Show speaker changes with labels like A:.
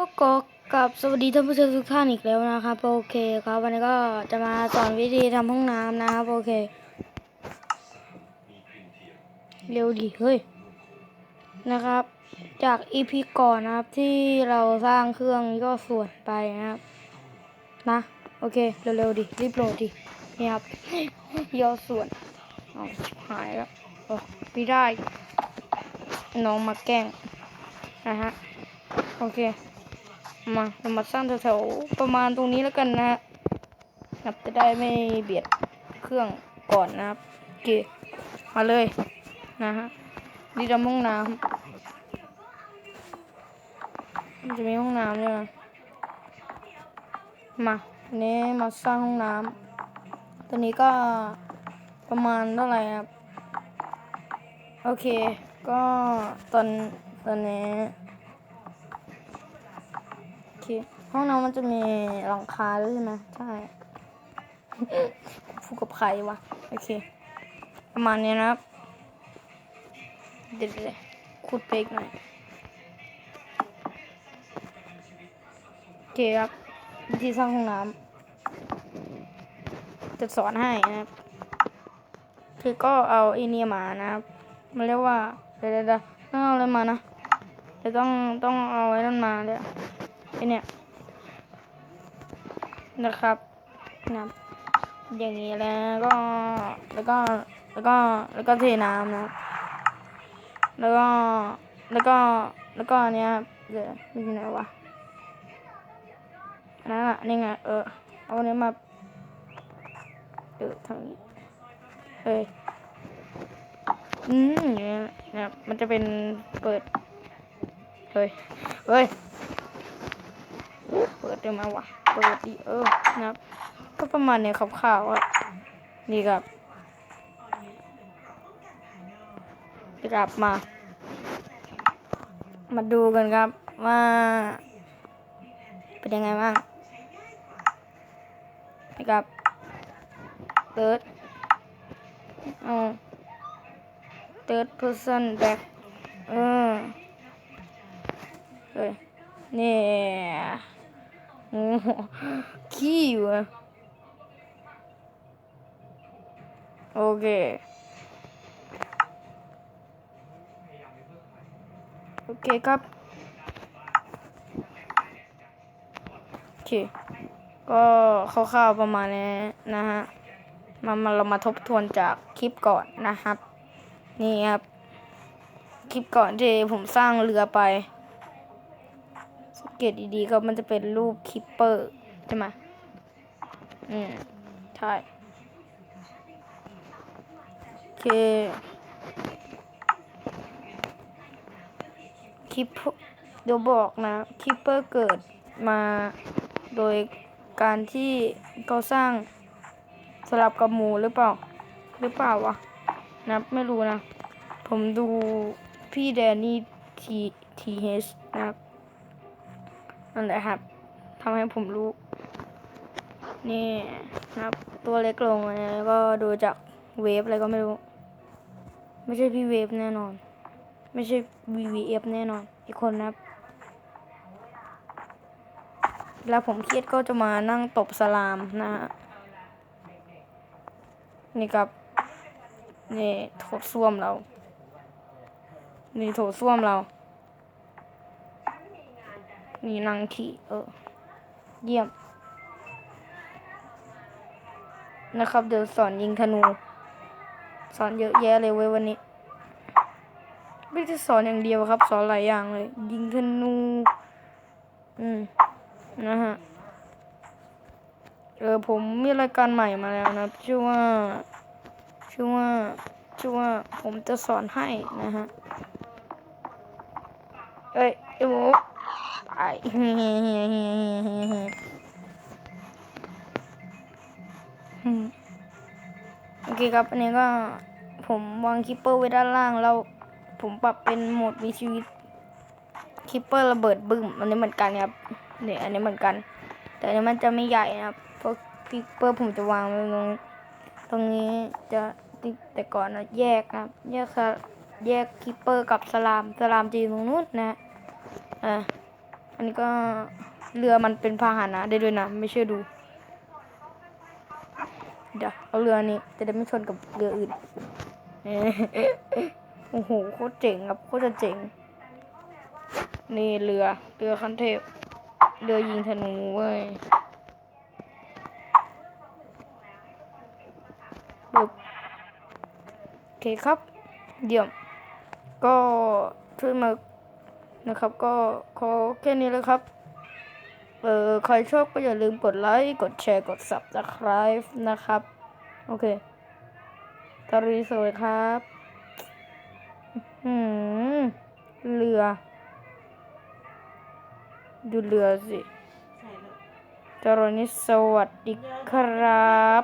A: ก็กอกับสวัสดีท่านผู้ชมทุกท่านอีกแล้วนะครับโอเคครับวันนี้ก็จะมาสอนวิธีทำห้องน้ำนะครับโอเค เร็วดิเฮ้ยนะครับ จากอีพีก่อนนะครับที่เราสร้างเครื่องย่อส่วนไปนะครับนะโอเคเร็วๆดิรีบโหลดดินี่ครับย่อส่วนเอาหายแล้วโอ้ไม่ได้น้องมาแกล้งนะฮะโอเค มาเรามาสร้างแถวๆประมาณตรงนี้แล้วกันนะครับจะได้ไม่เบียดเครื่องก่อนนะครับโอเคมาเลยนะฮะดีดำห้องน้ำมันจะมีห้องน้ำด้วยนะมาอันนี้มาสร้างห้องน้ำตัวนี้ก็ประมาณเท่าไหร่ครับ โอเค ก็ตอนตอนนี้ เคห้องน้ำมันจะมีหลังคาด้วยใช่ไหมใช่พูดกับใครวะโอเค ประมาณนี้นะครับเดี๋ยวๆขุดไปอีกหน่อยโอเคครับวิธีสร้างห้องน้ำจะสอนให้นะครับคือก็เอาไอเนียมานะครับมันเรียกว่าเดี๋ยวๆๆต้องเอาอะไรมานะเดี๋ยวต้องต้องเอาไอ้นั่นมาเดี๋ยว ไอเนี่ยนะครับนะอย่างนี้แล้วก็แล้วก็แล้วก็แล้วก็เทน้ำนะแล้วก็แล้วก็แล้วก็เนี้ยเดี๋ยวมันอยู่ไหนวะนนั้นอะนี่ไงเออเอาอันนี้มาเออทางนี้เฮ้ยอืมเงี้ยนะครับมันจะเป็นเปิดเฮ้ยเฮ้ย เปิดได้ไหมวะเปิดดิเออนะครับ ก็ประมาณเนี้ยครับข่าวๆอะนี่ครับกลับมา มาดูกันครับว่าเป็นยังไงบ้างนี่ครับเติร์ดเอาเติร์ด person back เออเฮ้ยนี่ โอ้โหขี้วะโอเคโอเคครับโอเคก็คร่าวๆประมาณนี้นะฮะมามาเรามาทบทวนจากคลิปก่อนนะครับ นี่ครับ คลิปก่อนที่ผมสร้างเรือไป เกตดีๆก็มันจะเป็นรูปคิปเปอร์ใช่ไหมอืมใช่โอเคคิปเดี๋ยวบอกนะคิปเปอร์เกิดมาโดยการที่เขาสร้างสลับกับหมูหรือเปล่า หรือเปล่าวะนะไม่รู้นะ ผมดูพี่แดนนี่ทีทีเฮชนะครับ นั่นแหละครับทำให้ผมรู้นี่ครับ ตัวเล็กลงแล้วก็ดูจากเวฟอะไรก็ไม่รู้ ไม่ใช่พี่เวฟแน่นอน ไม่ใช่ VVF แน่นอน อีกคนนะครับแล้วผมเครียดก็จะมานั่งตบสลามนะฮะนี่ครับนี่โถส้วมเรา นี่โถส้วมเรา นี่นั่งขี่เออ เยี่ยม นะครับ เดี๋ยวสอนยิงธนู สอนเยอะแยะเลยเว้ยวันนี้ ไม่ได้สอนอย่างเดียวครับ สอนหลายอย่างเลย ยิงธนู อืม นะฮะ เออผมมีรายการใหม่มาแล้วนะชื่อว่า ชื่อว่าชื่อว่าผมจะสอนให้นะฮะ เอ้ยไอ้หมูไปอืม โอเคครับ อันนี้ก็ผมวางคิปเปอร์ไว้ด้านล่างแล้วผมปรับเป็นโหมดมีชีวิตคิปเปอร์ระเบิดบึ้ม อันนี้เหมือนกันครับเนี่ยอันนี้เหมือนกัน แต่อันนี้มันจะไม่ใหญ่นะครับเพราะคิปเปอร์ผมจะวางไว้ตรงตรงนี้จะแต่ก่อนนะแยกนะแยกแยกคิปเปอร์กับสลามสลามจะอยู่ตรงนู้นนะเออ อันนี้ก็เรือมันเป็นพาหนะได้ด้วยนะ ไม่เชื่อดู เดี๋ยวเอาเรือนี้จะได้ไม่ชนกับเรืออื่น โอ้โหโคตรเจ๋งครับโคตรจะเจ๋ง นี่เรือเรือคันเทพ เรือยิงธนูเว้ยปึ๊บโอเคครับเยี่ยมก็ช่วยมา นะครับ ก็ขอแค่นี้เลยครับ เออใครชอบก็อย่าลืมกดไลค์กดแชร์กด subscribe นะครับ โอเคตารีสวยครับอืมเรือ ดูเรือสิ
B: ใช่แล้ว
A: ตอนนี้สวัสดีครับ